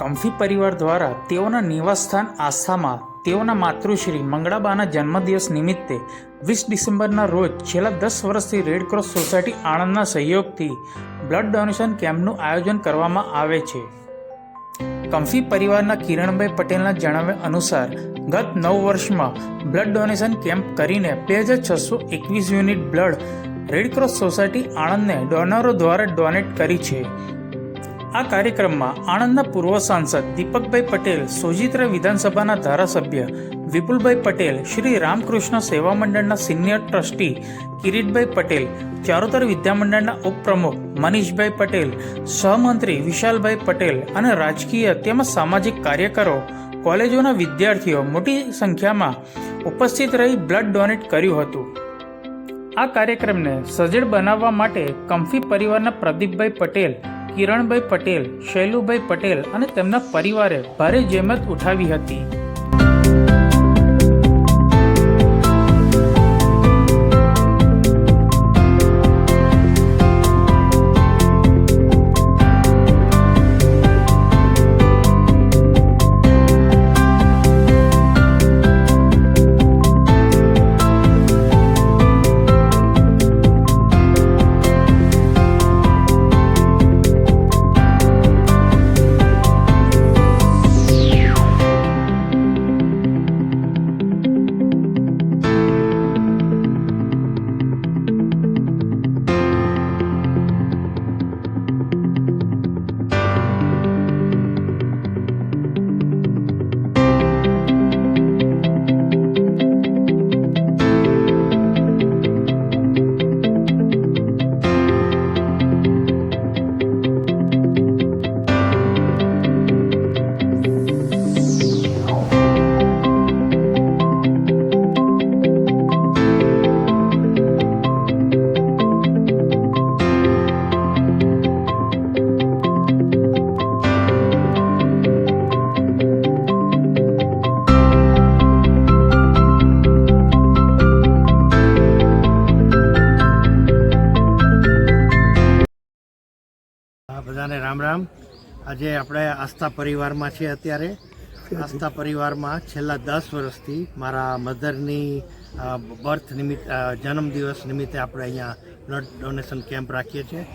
કમ્ફી પરિવાર દ્વારા તેઓના નિવાસસ્થાન આસ્થામાં તેઓના માતૃશ્રી મંગળાબાના જન્મદિવસ નિમિત્તે વીસ ડિસેમ્બરના રોજ છેલ્લા દસ વર્ષથી રેડ ક્રોસ સોસાયટી આણંદના સહયોગથી બ્લડ ડોનેશન કેમ્પનું આયોજન કરવામાં આવે છે. કમ્ફી પરિવારના કિરણભાઈ પટેલના જણાવ્યા અનુસાર, ગત નવ વર્ષમાં બ્લડ ડોનેશન કેમ્પ કરીને બે હજાર છસો એકવીસ unit blood Red Cross society આણંદને ડોનરો દ્વારા ડોનેટ કરી છે. આ કાર્યક્રમમાં આણંદના પૂર્વ સાંસદ દીપકભાઈ પટેલ, સોજિત્ર વિધાનસભાના ધારાસભ્ય વિપુલભાઈ પટેલ, શ્રી રામકૃષ્ણ સેવા મંડળના સિનિયર ટ્રસ્ટી કિરીટભાઈ પટેલ, ચારોતર વિદ્યામંડળના ઉપપ્રમુખ મનીષભાઈ પટેલ, સહમંત્રી વિશાલભાઈ પટેલ અને રાજકીય તેમજ સામાજિક કાર્યકરો, કોલેજોના વિદ્યાર્થીઓ મોટી સંખ્યામાં ઉપસ્થિત રહી બ્લડ ડોનેટ કર્યું હતું. આ કાર્યક્રમને સજળ બનાવવા માટે કમ્ફી પરિવારના પ્રદીપભાઈ પટેલ કિરણભાઈ પટેલ શૈલુભાઈ પટેલ અને તેમના પરિવારે ભારે જહેમત ઉઠાવી હતી. બધાને રામ રામ. આજે આપણે આસ્થા પરિવારમાં છીએ અત્યારે. આસ્થા પરિવારમાં છેલ્લા દસ વર્ષથી મારા મધરની બર્થ નિમિત્ત જન્મદિવસ નિમિત્તે આપણે અહીંયા બ્લડ ડોનેશન કેમ્પ રાખીએ છીએ.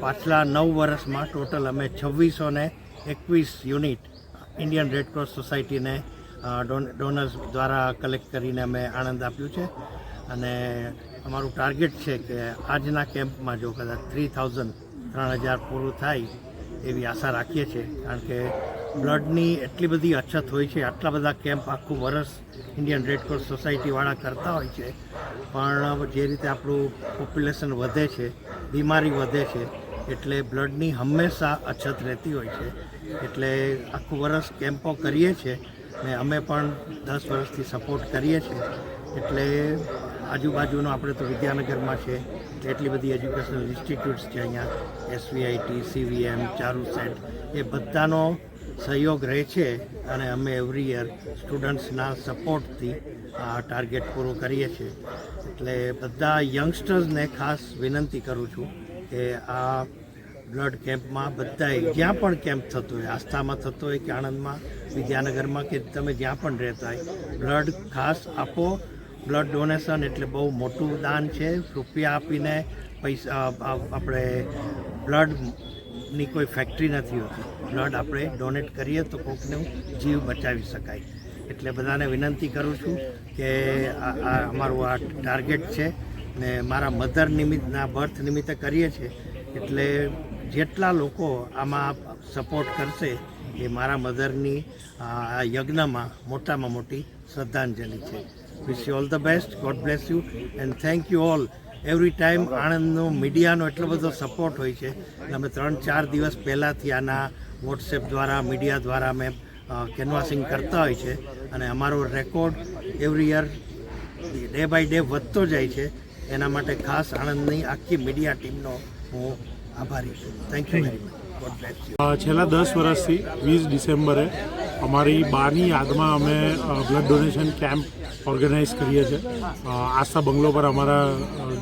પાછલા નવ વર્ષમાં ટોટલ અમે છવ્વીસો ને એકવીસ યુનિટ ઇન્ડિયન રેડક્રોસ સોસાયટીને ડોન- ડોનર્સ દ્વારા કલેક્ટ કરીને અમે આનંદ આપ્યું છે. અને અમારું ટાર્ગેટ છે કે આજના કેમ્પમાં જો કદાચ થ્રી થાઉઝન્ડ ત્રણ હજાર પૂરું થાય એવી આશા રાખીએ છીએ. કારણ કે બ્લડની એટલી બધી અછત હોય છે, આટલા બધા કેમ્પ આખું વર્ષ ઇન્ડિયન રેડક્રોસ સોસાયટીવાળા કરતા હોય છે. પણ જે રીતે આપણું પોપ્યુલેશન વધે છે, બીમારી વધે છે, એટલે બ્લડની હંમેશા અછત રહેતી હોય છે. એટલે આખું વર્ષ કેમ્પો કરીએ છીએ ને અમે પણ દસ વર્ષથી સપોર્ટ કરીએ છીએ. એટલે આજુબાજુનો આપણે તો વિદ્યાનગરમાં છે, એટલે બધી એજ્યુકેશનલ ઇન્સ્ટિટ્યૂટ્સ છે અહીંયા, એસવીઆઈટી, સીવીએમ ચારુસેટ એ બધાનો સહયોગ રહે છે અને અમે એવરી યર સ્ટુડન્ટ્સના સપોર્ટથી આ ટાર્ગેટ પૂરું કરીએ છીએ. એટલે બધા યંગસ્ટર્સને ખાસ વિનંતી કરું છું કે આ બ્લડ કેમ્પમાં બધાએ જ્યાં પણ કેમ્પ થતો હોય, આસ્થામાં થતો હોય કે આણંદમાં, વિદ્યાનગરમાં કે તમે જ્યાં પણ રહેતા હોય, બ્લડ ખાસ આપો બ્લડ ડોનેશન એટલે બહુ મોટું દાન છે. રૂપિયા આપીને પૈસા આપણે બ્લડની કોઈ ફેક્ટરી નથી હોતી. બ્લડ આપણે ડોનેટ કરીએ તો કોઈકનું જીવ બચાવી શકાય. એટલે બધાને વિનંતી કરું છું કે આ અમારું આ ટાર્ગેટ છે ને મારા મધર નિમિત્તના બર્થ નિમિત્તે કરીએ છીએ. એટલે જેટલા લોકો આમાં સપોર્ટ કરશે એ મારા મધરની આ યજ્ઞમાં મોટામાં મોટી શ્રદ્ધાંજલિ છે. Wish you all the best God bless you and thank you all every time આણંદનો મીડિયાનો એટલો બધો સપોર્ટ હોય છે અમે ત્રણ ચાર દિવસ પહેલાંથી આના વોટ્સએપ દ્વારા, મીડિયા દ્વારા અમે કેનવાસિંગ કરતા હોય છે. અને અમારો record every year day by day વધતો જાય છે. એના માટે ખાસ આણંદની આખી મીડિયા ટીમનો હું આભારી છું. થેન્ક યુ વેરી મચ છેલ્લા દસ વર્ષથી વીસ ડિસેમ્બરે અમારી બાની યાદમાં અમે બ્લડ ડોનેશન કેમ્પ ઓર્ગેનાઇઝ કરીએ છીએ. આસ્થા બંગલો પર અમારા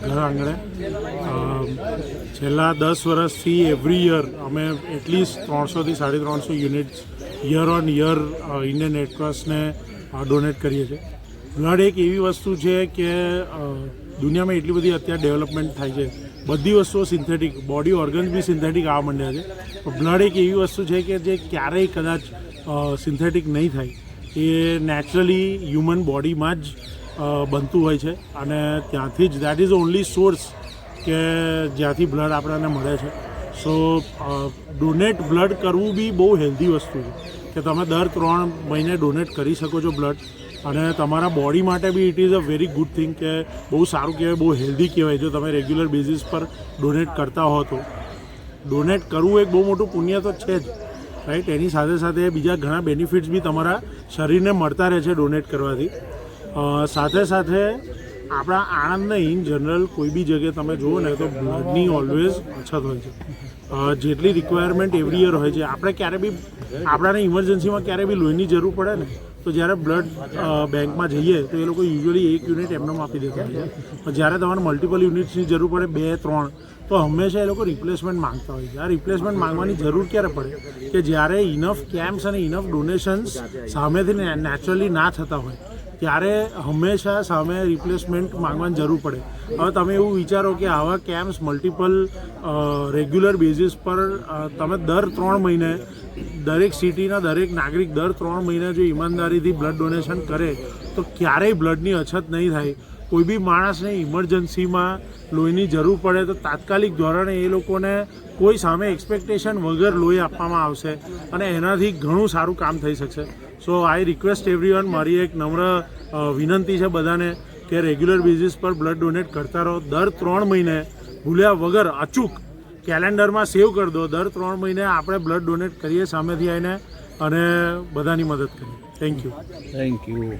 ઘર આંગણે. છેલ્લા દસ વર્ષથી એવરી યર અમે એટલીસ્ટ ત્રણસોથી સાડી ત્રણસો units year on year Indian રેડક્રોસને donate કરીએ છીએ. બ્લડ એક એવી વસ્તુ છે કે દુનિયામાં એટલી બધી અત્યારે ડેવલપમેન્ટ થાય છે. બધી વસ્તુઓ સિન્થેટિક બોડી ઓર્ગન્સ બી સિન્થેટિક આવવા માંડ્યા છે. બ્લડ એક એવી વસ્તુ છે કે જે ક્યારેય કદાચ સિન્થેટિક નહીં થાય. એ નેચરલી હ્યુમન બોડીમાં જ બનતું હોય છે. અને ત્યાંથી જ દેટ ઇઝ ઓનલી સોર્સ કે જ્યાંથી બ્લડ આપણને મળે છે. સો ડોનેટ બ્લડ કરવું બી બહુ હેલ્ધી વસ્તુ છે. કે તમે દર ત્રણ મહિને ડોનેટ કરી શકો છો બ્લડ અને તમારા બોડી માટે be it is a very good thing કે બહુ સારું કહેવાય, બહુ હેલ્ધી કહેવાય. જો તમે રેગ્યુલર બેઝિસ પર ડોનેટ કરતા હો તો. ડોનેટ કરવું એક બહુ મોટું પુણ્ય તો છે જ રાઈટ એની સાથે સાથે બીજા ઘણા બેનિફિટ્સ બી તમારા શરીરને મળતા રહે છે ડોનેટ કરવાથી. સાથે સાથે આપણા આણંદને ઇન જનરલ કોઈ બી જગ્યાએ તમે જુઓ ને તો બ્લડની ઓલવેઝ અછત હોય છે. જેટલી રિક્વાયરમેન્ટ એવરી યર હોય છે. આપણે ક્યારે બી, આપણાને ઇમરજન્સીમાં ક્યારે બી લોહીની જરૂર પડે ને, તો જ્યારે બ્લડ બેંકમાં જઈએ તો એ લોકો યુઝ્યુઅલી એક યુનિટ એમને આપી દેતા હોય છે. જ્યારે તમારે મલ્ટિપલ યુનિટ્સની જરૂર પડે, બે, ત્રણ તો હંમેશા એ લોકો રિપ્લેસમેન્ટ માંગતા હોય છે. આ રિપ્લેસમેન્ટ માંગવાની જરૂર ક્યારે પડે? કે જ્યારે ઇનફ કેમ્પ્સ અને ઇનફ ડોનેશન્સ સામેથી નેચરલી ના થતા હોય, ત્યારે હંમેશા સામે રિપ્લેસમેન્ટ માંગવાની જરૂર પડે. હવે તમે એવું વિચારો કે આવા કેમ્પ્સ મલ્ટિપલ રેગ્યુલર બેઝિસ પર તમે દર ત્રણ મહિને દરેક સિટીના દરેક નાગરિક દર ત્રણ મહિને જો ઈમાનદારીથી બ્લડ ડોનેશન કરે, તો ક્યારેય બ્લડની અછત નહીં થાય. કોઈ બી માણસને ઇમરજન્સીમાં લોહીની જરૂર પડે તો તાત્કાલિક ધોરણે એ લોકોને કોઈ સામે એક્સપેક્ટેશન વગર લોહી આપવામાં આવશે અને એનાથી ઘણું સારું કામ થઈ શકશે. સો આઈ રિક્વેસ્ટ એવરીવન મારી એક નમ્ર વિનંતી છે બધાને કે રેગ્યુલર બેઝિસ પર બ્લડ ડોનેટ કરતા રહો. દર ત્રણ મહિને ભૂલ્યા વગર અચૂક કેલેન્ડરમાં સેવ કરી દો. દર ત્રણ મહિને આપણે બ્લડ ડોનેટ કરીએ સામેથી આવીને અને બધાની મદદ કરીએ. Thank you thank you